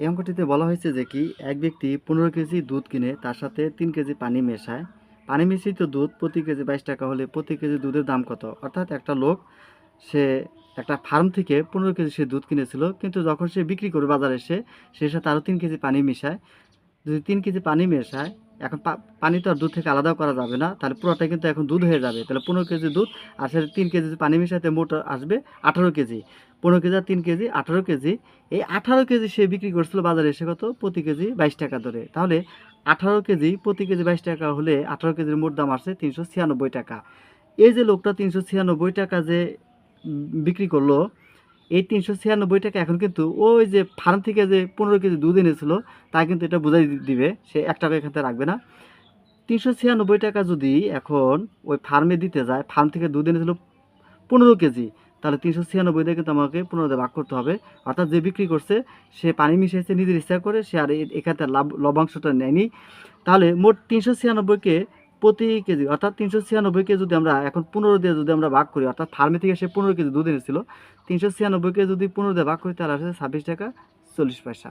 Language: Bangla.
এই অঙ্কটিতে বলা হয়েছে যে কি, এক ব্যক্তি পনেরো কেজি দুধ কিনে তার সাথে তিন কেজি পানি মেশায়। পানি মিশ্রিত দুধ প্রতি কেজি বাইশ টাকা হলে প্রতি কেজি দুধের দাম কত? অর্থাৎ একটা লোক, সে একটা ফার্ম থেকে পনেরো কেজি সে দুধ কিনেছিল, কিন্তু যখন সে বিক্রি করে বাজারে এসে, সে সাথে আরও তিন কেজি পানি মেশায়। যদি তিন কেজি পানি মেশায় এখন পানি তো আর দুধ থেকে আলাদাও করা যাবে না। তাহলে পুরোটা কিন্তু এখন দুধ হয়ে যাবে। তাহলে পনেরো কেজি দুধ আর সেটা তিন কেজি পানি মিশাতে মোট আসবে আঠারো কেজি। পনেরো কেজি আর তিন কেজি, আঠারো কেজি। এই আঠারো কেজি সে বিক্রি করছিল বাজারে এসে কত? প্রতি কেজি বাইশ টাকা ধরে। তাহলে আঠারো কেজি, প্রতি কেজি বাইশ টাকা হলে আঠারো কেজির মোট দাম আসছে তিনশো ছিয়ানব্বই টাকা। এই যে লোকটা তিনশো ছিয়ানব্বই টাকা যে বিক্রি করল এই তিনশো ছিয়ানব্বই টাকা এখন কিন্তু ওই যে ফার্ম থেকে যে পনেরো কেজি দুধ এনেছিল, তা কিন্তু এটা বুঝাই দিবে। সে এক টাকা এখান থেকে রাখবে না। তিনশো ছিয়ানব্বই টাকা যদি এখন ওই ফার্মে দিতে যায় ফার্ম থেকে দুধ এনেছিল পনেরো কেজি, তাহলে তিনশো ছিয়ানব্বই দিয়ে কিন্তু আমাকে পনেরো দিয়ে ভাগ করতে হবে। অর্থাৎ যে বিক্রি করছে, সে পানি মিশিয়েছে নিজের ইচ্ছা করে, সে আর এখান থেকে লাভ লভ্যাংশটা নেয়নি। তাহলে মোট তিনশো ছিয়ানব্বইকে প্রতি কেজি, অর্থাৎ তিনশো ছিয়ানব্বইকে যদি আমরা এখন পনেরো দিয়ে যদি আমরা ভাগ করি, অর্থাৎ ফার্মে থেকে সে পনেরো কেজি দুধ এনেছিল, তিনশো ছিয়ানব্বইকে যদি পনেরো দিয়ে ভাগ করি, তাহলে আসে ছাব্বিশ টাকা চল্লিশ পয়সা।